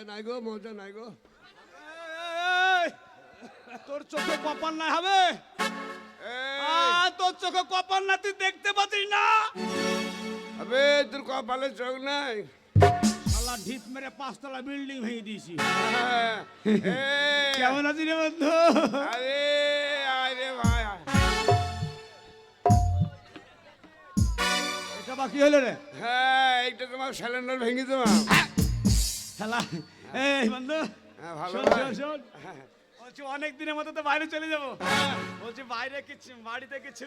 মজা নাই গো মজা নাই গো। তোর চোখে কপাল না হবে? তোর চোখে কপাল না তুই দেখতে পাচ্ছিস না? আবে তোর কপালে চোখ নাই। শালা ঢিপ মেরে পাঁচতলা বিল্ডিং ভেঙে দিয়েছি। হ্যাঁ, এই, কেমন আছিস রে বন্ধু? আরে আরে ভাই। এটা বাকি হলো রে? হ্যাঁ এইটা তোমার সিলিন্ডার ভেঙে তোমার শালা এই বন্ধু হ্যাঁ, ভালো শোন। শোন বলছি অনেক দিনের মতো তো বাইরে চলে যাব। বলছি বাইরে কিছু বাড়িতে কিছু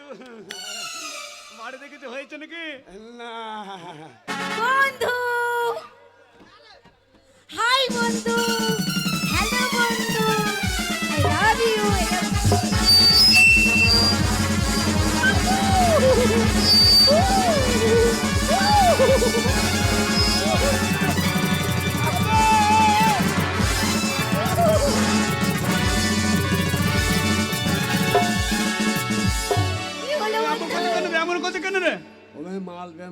বাড়িতে কিছু হয়েছে নাকি? না। বন্ধু। হাই বন্ধু। হ্যালো বন্ধু। I love you. কি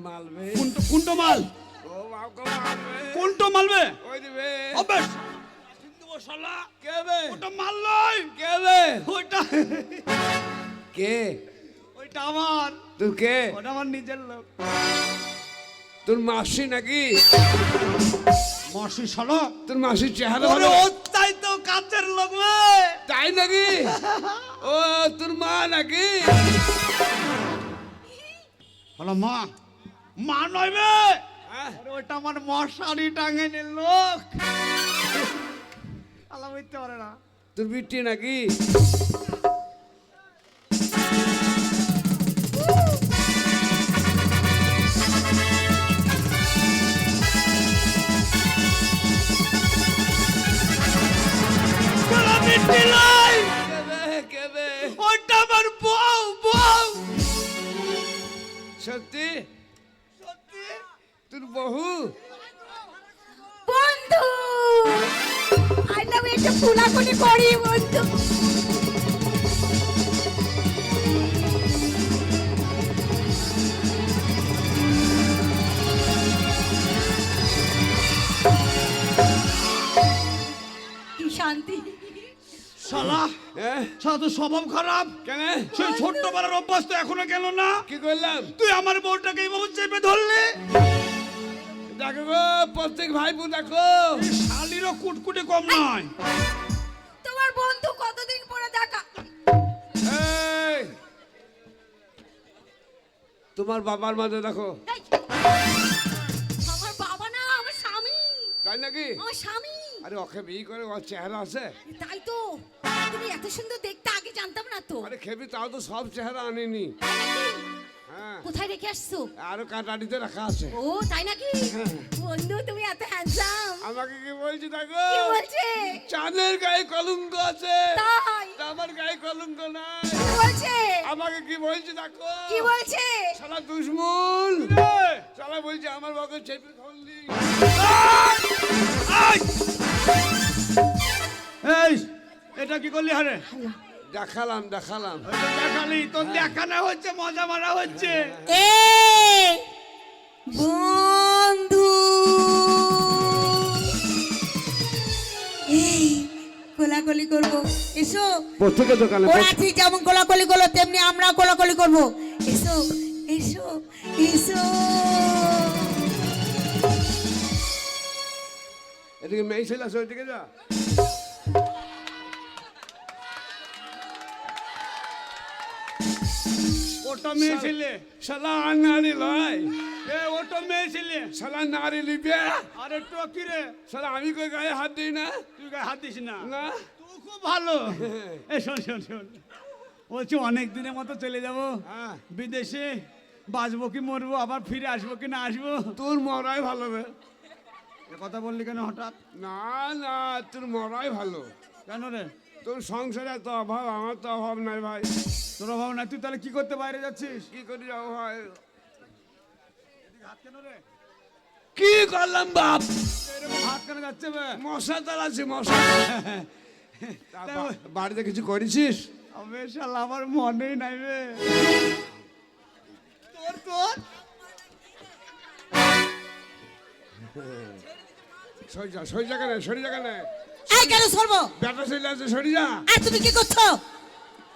মালবে কুন্টো কুন্টো মাল। ও মালবে কুন্টো মালবে ওই দিবে অবেশ কিন্তু শালা। কে ওটা মাল নয়। কে বে? কে? ওইটা আমার। তুই কে? ওটা আমার নিজের লোক। তোর মাসি নাকি? মশি শালা। তোর মাসির চেহারা ভালো। ওটাই তো কাছের লোক তাই নাকি? ও তোর মা নাকি? হলো মা। মা নয় বে হ্যাঁ? ওটা আমার মশারি টাঙাইনের লোক। আল্লাহ বুঝতে পারে না। তোর বিটি নাকি? ওটা আমার বউ বউ। সত্যি? বহু। বন্ধু আই লাভ একটু ফুলাকুনি করি বন্ধু। কি শান্তি। শালা হ্যাঁ শালা তো স্বভাব খারাপ। কেন? সেই ছোট্টবেলার অভ্যাস তো এখনও গেল না। কি করলাম? তুই আমার বউটাকে এইভাবে চেপে ধরলি? দেখো গো প্রত্যেক ভাই বোন দেখো। এই শালিরও কুটকুটে কম নয়। তোমার বন্ধু কতদিন পরে দেখা? তোমার বাবার মাঝে দেখো। আমার বাবা না আমার স্বামী। তাই নাকি? আমার স্বামী। আরে ওকে বিয়ে করে ওর চেহারা আছে? তাই তো। তুমি এত সুন্দর দেখতে আগে জানতাম না তো। আরে খেবি তাও তো সব চেহারা আনেনি। কোথায় রেখে আসছো? আরও কাটাটিতে রাখা আছে। ও তাই নাকি? বন্ধু তুমি এত হ্যান্ডসাম আমাকে কি বলছি দেখো? কি বলছে? চাঁদের গায়ে কলঙ্ক আছে। তাই? আমার গায়ে কলঙ্ক নাই। কি বলছে? আমাকে কি বলছি দেখো? কি বলছে? শালা দুশ্মন। শালা বলছে আমার বাকে চেপে ধরলি। এই এটা কি করলি হারে? দেখালাম দেখালাম। দেখালি তোর দেখানো হচ্ছে মজা মারা হচ্ছে। এ বন্ধু এই কোলাকুলি করব। এসো। দোকানে ওরা ঠিক যেমন কোলাকুলি করল তেমনি আমরা কোলাকুলি করব। এসো এসো এসো। এদিকে মেয়ে ছেলে আছে ওইদিকে যা। ওটা মেয়ে ছেলে শালা আর নারী লয়। এ ওটা মেয়ে ছেলে শালা নারী লিবে। আরে টকি রে শালা আমি কই গায়ে হাত দিই না? তুই গায়ে হাত দিস না। না। তুই খুব ভালো। এ শোন শোন শোন। বলছি অনেক দিনের মতো চলে যাব। হ্যাঁ। বিদেশে বাঁচবো কি মরবো আবার ফিরে আসব কি না আসব? তোর মরাই ভালো এ কথা বললি কেন হঠাৎ? না না তোর মরাই ভালো। কেন রে? তোর সংসারে এত অভাব আমার তো অভাব নাই ভাই। তোর অভাব না তুই তাহলে কি করতে বাইরে যাচ্ছিস? কি করি যাব ভাই? হাত কেন রে? কি করলাম বাপ? হাত কেন যাচ্ছে বে? মশা তালাচ্ছি মশা। বাড়িতে কিছু করেছিস? শালা আমার মনেই নাই রে তোর তোর। সরি যা সরি যা কেন? সরি যা কেন? এই কেন সরবো? ব্যাটা ছেলে আছে সরি যা। আর তুমি কি করছ?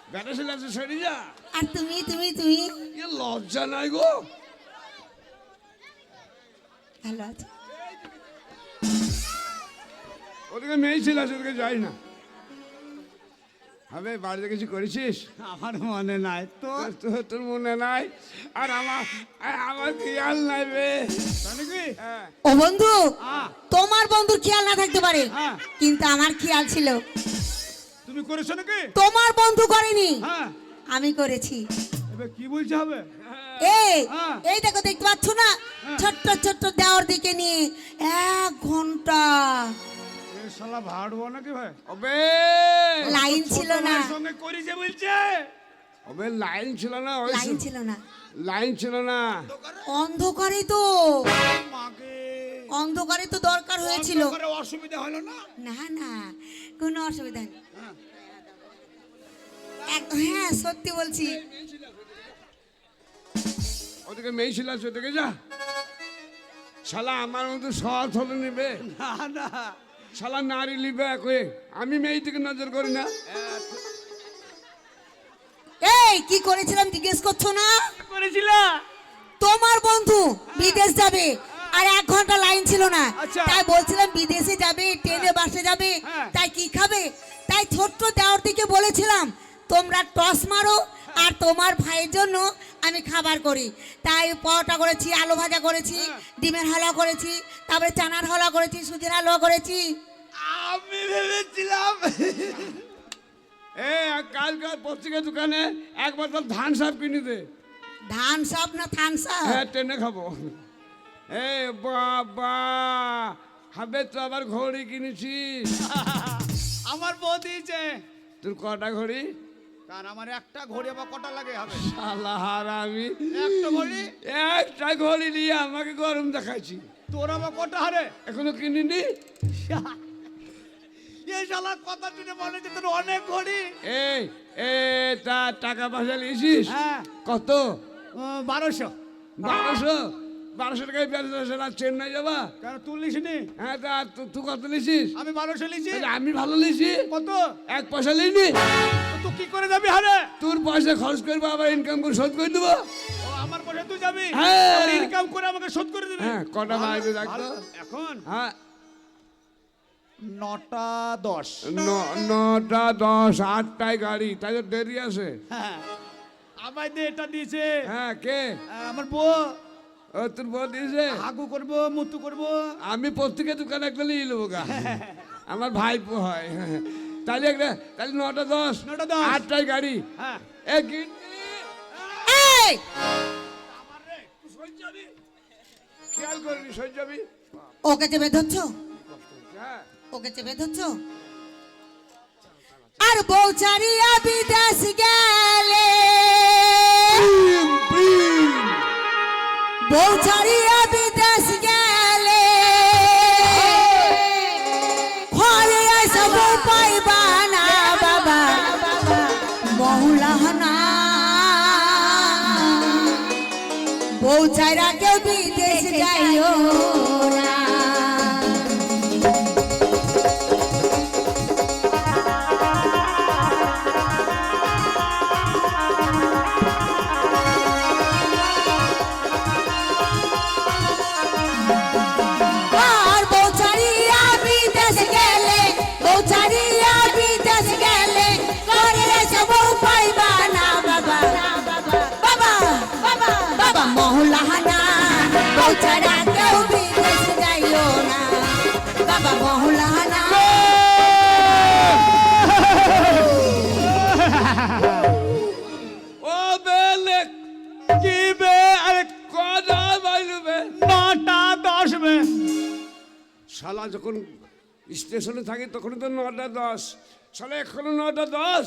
ব্যাটা ছেলে আছে সরি যা আর তুমি তুমি তুমি এ লজ্জা নাই গো ভালো আছো ওদিকে মেয়ে ছিল আছে ওদিকে যাই না হবে বাড়িতে কিছু করেছিস আমার মনে নাই তো। তোর- মনে নাই আর আমার আমার খেয়াল নাই রে হ্যাঁ ও বন্ধু হ্যাঁ। তোমার বন্ধুর খেয়াল না থাকতে পারে। হ্যাঁ। কিন্তু আমার খেয়াল ছিল। তুমি করেছ নাকি? তোমার বন্ধু করেনি। হ্যাঁ। আমি করেছি। এবার কি বলতে হবে? এই হ্যাঁ। এই দেখো দেখতে পাচ্ছ না? ছোট্ট ছোট্ট দেওয়ার দিকে নিয়ে এক ঘণ্টা। এ শালা ভাড়বো নাকি ভাই? ওবে লাইন ছিল না। সঙ্গে করিছে বলছে? ওবে লাইন ছিল না লাইন ছিল না। লাইন ছিল না। অন্ধকারে তো। মাকে অন্ধকারে তো দরকার হয়েছিল। অসুবিধা হলো না? না না কোনো অসুবিধা নেই। হ্যাঁ। সত্যি বলছি। ওদিকে মেয়ে ছিল ওদিকে যা। শালা আমার মতো সৎ হলে নিবে। না না। শালা নারী নিবে কয়ে আমি মেয়ে দিকে নজর করি না। এই কি করেছিলাম জিজ্ঞেস করছ না? করেছিল? তোমার বন্ধু বিদেশ যাবে। আর এক ঘণ্টা লাইন ছিল না। আচ্ছা। তাই বলছিলাম বিদেশে যাবে ট্রেনে বাসে যাবে হ্যাঁ। তাই কি খাবে? তাই ছোট্ট দেওয়ার দিকে বলেছিলাম তোমরা টস মারো আর তোমার ভাইয়ের জন্য আমি খাবার করি। তাই পরোটা করেছি আলু ভাজা করেছি হ্যাঁ। ডিমের হালুয়া করেছি তারপরে চানার হালুয়া করেছি সুজির হালুয়া করেছি। আমি ভেবেছিলাম এ কালকার পত্রিকা দোকানে এক বোতল ধান সাপ কিনে দে। ধান সাপ না থান সাপ? হ্যাঁ ট্রেনে খাব। এ বাবা হবে তো আবার ঘড়ি কিনেছিস আমার বউ দিয়েছে। তোর কটা ঘড়ি? কারণ আমার একটা ঘড়ি আবার কটা লাগে হবে? শালা হারামি। একটা ঘড়ি? একটা ঘড়ি নিয়ে আমাকে গরম দেখাচ্ছি তোর আবার কটা হারে? এখনও কিনিনি? এই শালা কথা শুনে মনে হচ্ছে তোর অনেক ঘড়ি। এই এ তা টাকা পয়সা নিয়েছিস? হ্যাঁ। কত? বারোশো। বারোশো? বারোশো টাকায় না চেন্নাই যাবা? কেন তুই লিসনি হ্যাঁ তা তুই কত নিছিস আমি বারোশো ভালো নিছি কত? এক পয়সা তো তুই কি করে যাবি হারে? তোর পয়সা খরচ করব আবার ইনকাম করে শোধ করে দেবো। আমার পয়সা তুই যাবি? হ্যাঁ। ইনকাম করে আমাকে শোধ করে দিবি? হ্যাঁ, কটা বাজে? এখন? হ্যাঁ। নটা দশ। নটা দশ আটটায় গাড়ি তাই তো দেরি আছে। হ্যাঁ। আমায় এটা দিয়েছে। হ্যাঁ কে? আহ, আমার বউ। তোর বউ দিয়েছে? হাগু করব মুতু করব? আমি প্রত্যেকে দোকানে একটা নিয়ে নেব গা। আমার ভাইপো হয়। তাহলে একটা তাহলে নটা দশ নটা দশ। আটটায় গাড়ি। হ্যাঁ। এ খেয়াল ওকে চেপে ধরছো? হ্যাঁ। ওকে চেপে ধরছো? আর বউ চারিয়া বিদেশ গেলে বউ চারিয়া বিদেশ গেলে। ঘরে এসে পাইবা না বাবা। মহুলাহনা বউ চাইরা কেউ বিদেশ যাইও। মহুলাহানা বাবা মহুলাহানা। ও বেলে কি বে আরে কটা বাইলবে নটা দশ শালা যখন স্টেশনে থাকি তখন তো নটা দশ। শালা এখনও নটা দশ?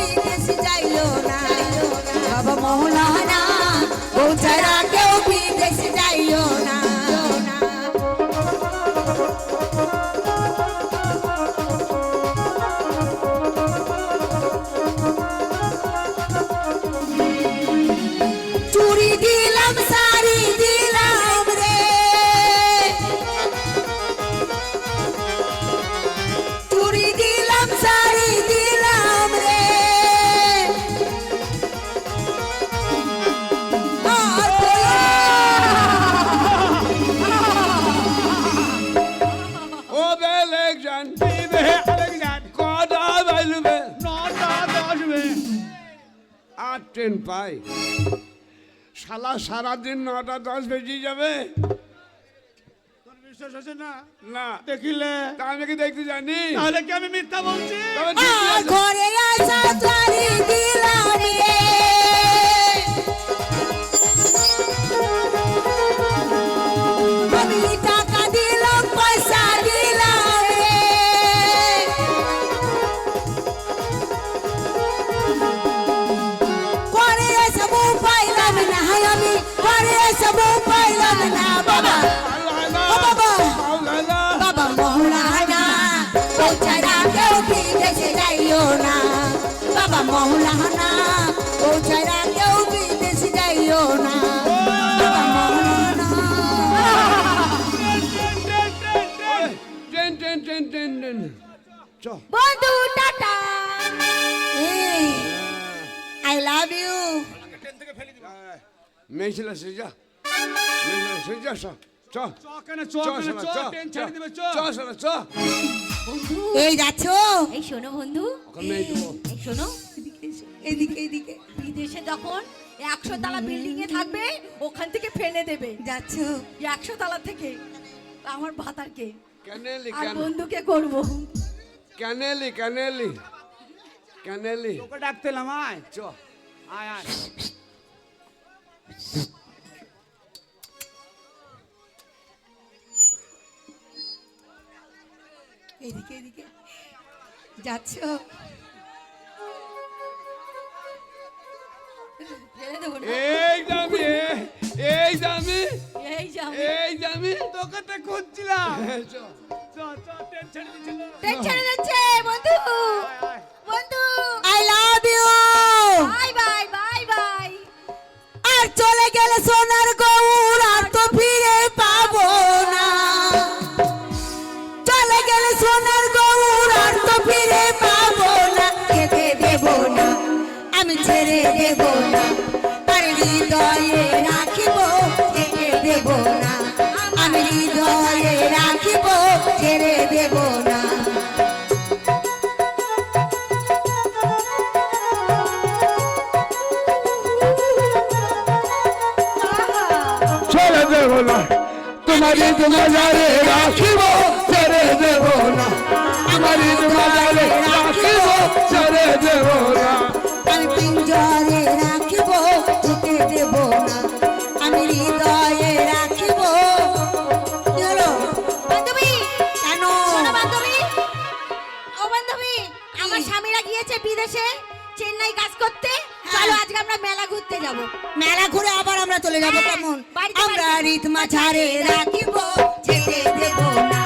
পাই। শালা সারাদিন নটা দশ বেজে যাবে। বিশ্বাস আছে না? না। দেখিলে? তা আমি কি দেখতে জানি? তাহলে কি আমি মিথ্যা বলছি? আছে। ঘরে আসা তারি দিলাম রে। বন্ধু টাটা। আই লাভ ইউ মেয়ে ছিল সে মেয়ে ছিল সে যা চ চ চ কেন চ চ চ চ ট্রেন চ ছেড়ে দিবে চ চ। শালা, চ বন্ধু এই যাচ্ছ? এই শোনো বন্ধু। দেবো। শোনো। এদিকে এদিকে বিদেশে যখন একশো তালা বিল্ডিং এ থাকবে ওখান থেকে ফেলে দেবে। যাচ্ছ। একশো তালা থেকে। আমার ভাতারকে। কেন এলি আর কেন? বন্ধুকে করব। এলি কেন এলি তোকে ডাকতেলাম আয় চ। আয় আয়। এদিকে এদিকে যাচ্ছ? এই এই দামি এই যাও এই দামি তোকে তো খুঁজছিলাম। চ চ চ ট্রেন তোমারে রাখিব ছেড়ে দেব না। আমার তোমারে রাখিব ছেড়ে দেব না। আমরা মেলা ঘুরতে যাব মেলা ঘুরে আবার আমরা চলে যাব হ্যাঁ, কেমন আমরা। রিত মাছারে রাখিব যেতে দেব না